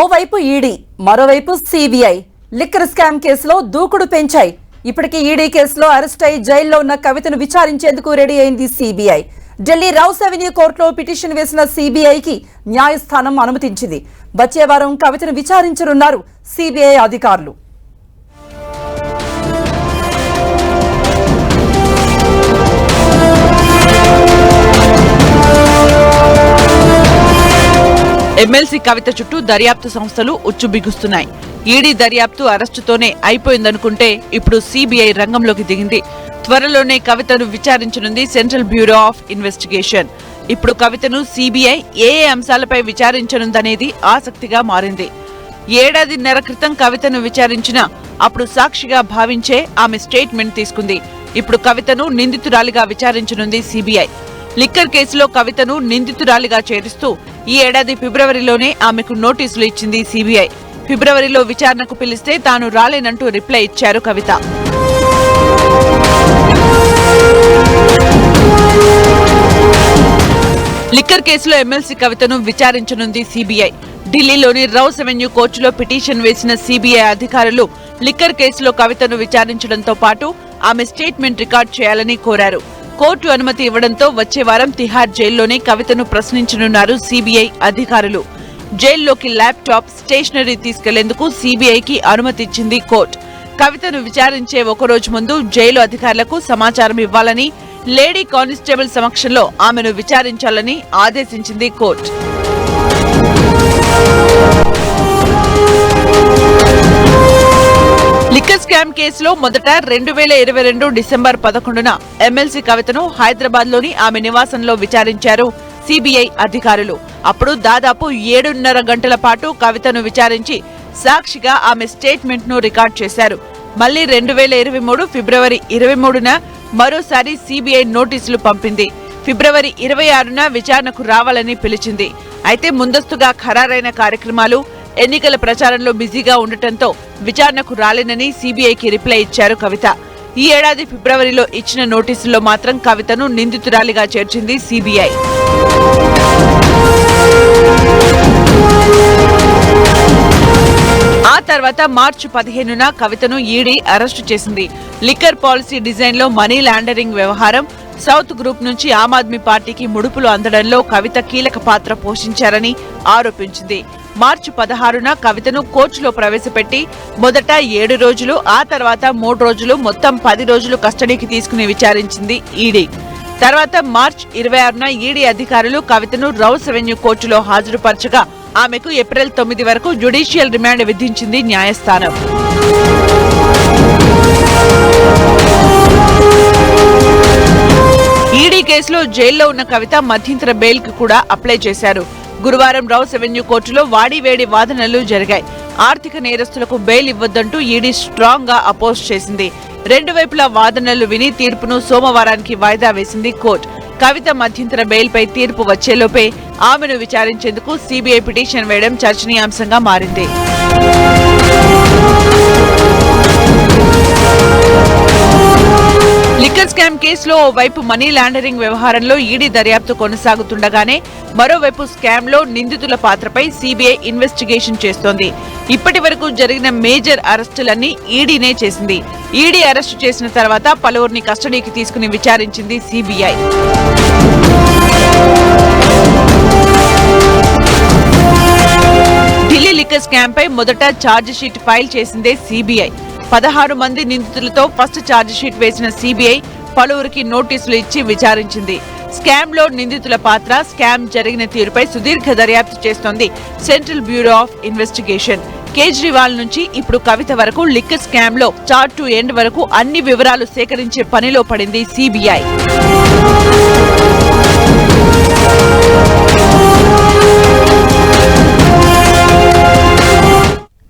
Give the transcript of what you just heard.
ఓవైపు ఈడీ మరోవైపు CBI. Liquor scam కేసులో దూకుడు పెంచాయి. ఇప్పటికీ ఈడీ కేసులో అరెస్ట్ అయి జైల్లో ఉన్న కవితను విచారించేందుకు రెడీ అయింది సిబిఐ. ఢిల్లీ రౌస్ అవెన్యూ కోర్టులో పిటిషన్ వేసిన సిబిఐకి న్యాయస్థానం అనుమతించింది. వచ్చే వారం కవితను విచారించనున్నారు సిబిఐ అధికారులు. ఎమ్మెల్సీ కవిత చుట్టూ దర్యాప్తు సంస్థలు ఉచ్చు బిగుస్తున్నాయి. ఈడీ దర్యాప్తు అరెస్టుతోనే అయిపోయిందనుకుంటే ఇప్పుడు సిబిఐ రంగంలోకి దిగింది. త్వరలోనే కవితను విచారించనుంది సెంట్రల్ బ్యూరో ఆఫ్ ఇన్వెస్టిగేషన్. ఇప్పుడు కవితను సిబిఐ ఏ అంశాలపై విచారించనుందనేది ఆసక్తిగా మారింది. ఏడాదిన్నర క్రితం కవితను విచారించిన అప్పుడు సాక్షిగా భావించే ఆమె స్టేట్మెంట్ తీసుకుంది. ఇప్పుడు కవితను నిందితురాలిగా విచారించనుంది సిబిఐ. లిక్కర్ కేసులో కవితను నిందితురాలిగా చేరుస్తూ ఈ ఏడాది ఫిబ్రవరిలోనే ఆమెకు నోటీసులు ఇచ్చింది సిబిఐ. ఫిబ్రవరిలో విచారణకు పిలిస్తే తాను రాలేనంటూ రిప్లై ఇచ్చారు కవిత. లిక్కర్ కేసులో ఎమ్మెల్సీ కవితను విచారించనుంది సిబిఐ. ఢిల్లీలోని రౌస్ అవెన్యూ కోర్టులో పిటిషన్ వేసిన సిబిఐ అధికారులు లిక్కర్ కేసులో కవితను విచారించడంతో పాటు ఆమె స్టేట్మెంట్ రికార్డ్ చేయాలని కోరారు. కోర్టు అనుమతి ఇవ్వడంతో వచ్చే వారం తిహార్ జైల్లోనే కవితను ప్రశ్నించనున్నారు సిబిఐ అధికారులు. జైల్లోకి ల్యాప్టాప్ స్టేషనరీ తీసుకెళ్ళేందుకు సిబిఐకి అనుమతి ఇచ్చింది కోర్టు. కవితను విచారించే ఒకరోజు ముందు జైలు అధికారులకు సమాచారం ఇవ్వాలని లేడీ కానిస్టేబుల్ సమక్షంలో ఆమెను విచారించాలని ఆదేశించింది కోర్టు. స్కామ్ కేసులో మొదట రెండు వేల ఇరవై రెండు డిసెంబర్ పదకొండున ఎమ్మెల్సీ కవితను హైదరాబాద్లోని ఆమె నివాసంలో విచారించారు సిబిఐ అధికారులు. అప్పుడు దాదాపు ఏడున్నర గంటల పాటు కవితను విచారించి సాక్షిగా ఆమె స్టేట్మెంట్ను రికార్డ్ చేశారు. మళ్ళీ రెండు వేల ఇరవై మూడు ఫిబ్రవరి ఇరవై మూడున మరోసారి సిబిఐ నోటీసులు పంపింది. ఫిబ్రవరి ఇరవై ఆరున విచారణకు రావాలని పిలిచింది. అయితే ముందస్తుగా ఖరారైన కార్యక్రమాలు ఎన్నికల ప్రచారంలో బిజీగా ఉండటంతో విచారణకు రాలేనని సీబీఐకి రిప్లై ఇచ్చారు కవిత. ఈ ఏడాది ఫిబ్రవరిలో ఇచ్చిన నోటీసుల్లో మాత్రం కవితను నిందితురాలిగా చేర్చింది సీబీఐ. ఆ తర్వాత మార్చి పదిహేనున కవితను ఈడీ అరెస్టు చేసింది. లిక్కర్ పాలసీ డిజైన్లో మనీ లాండరింగ్ వ్యవహారం సౌత్ గ్రూప్ నుంచి ఆమ్ ఆద్మీ పార్టీకి ముడుపులు అందడంలో కవిత కీలక పాత్ర పోషించారని ఆరోపించింది. మార్చి పదహారున కవితను కోచ్లో ప్రవేశపెట్టి మొదట ఏడు రోజులు ఆ తర్వాత మూడు రోజులు మొత్తం పది రోజులు కస్టడీకి తీసుకుని విచారించింది ఈడీ. తర్వాత మార్చ్ ఇరవై ఆరున ఈడీ అధికారులు కవితను రౌస్ రెవెన్యూ కోర్టులో హాజరుపరచగా ఆమెకు ఏప్రిల్ తొమ్మిది వరకు జ్యుడిషియల్ రిమాండ్ విధించింది న్యాయస్థానం. ఈడీ కేసులో జైల్లో ఉన్న కవిత మధ్యంతర బెయిల్కు కూడా అప్లై చేశారు. గురువారం రౌస్ ఎవెన్యూ కోర్టులో వాడివేడి వాదనలు జరిగాయి. ఆర్థిక నేరస్తులకు బెయిల్ ఇవ్వద్దంటూ ఈడీ స్ట్రాంగ్గా అపోజ్ చేసింది. రెండు వైపులా వాదనలు విని తీర్పును సోమవారానికి వాయిదా వేసింది కోర్టు. కవిత మధ్యంతర బెయిల్పై తీర్పు వచ్చేలోపే ఆమెను విచారించేందుకు సిబిఐ పిటిషన్ వేయడం చర్చనీయాంశంగా మారింది. స్కామ్ కేసులో ఓవైపు మనీ లాండరింగ్ వ్యవహారంలో ఈడీ దర్యాప్తు కొనసాగుతుండగానే మరోవైపు స్కామ్లో నిందితుల పాత్రపై సిబిఐ ఇన్వెస్టిగేషన్ చేస్తోంది. ఇప్పటి వరకు జరిగిన మేజర్ అరెస్టులన్నీ ఈడీనే చేసింది. ఈడీ అరెస్టు చేసిన తర్వాత పలువురిని కస్టడీకి తీసుకుని విచారించింది సిబిఐ. ఢిల్లీ లిక్కర్ స్కామ్ పై మొదట ఛార్జ్ షీట్ ఫైల్ చేసిందే సిబిఐ. పదహారు మంది నిందితులతో ఫస్ట్ ఛార్జ్ షీట్ వేసిన సిబిఐ పలువురికి నోటీసులు ఇచ్చి విచారించింది. స్కామ్లో నిందితుల పాత్ర స్కామ్ జరిగిన తీరుపై సుదీర్ఘ దర్యాప్తు చేస్తోంది Central Bureau of Investigation. Kejriwal నుంచి ఇప్పుడు కవిత వరకు లిక్కర్ స్కామ్లో చార్ట్ టు ఎండ్ వరకు అన్ని వివరాలు సేకరించే పనిలో పడింది సిబిఐ.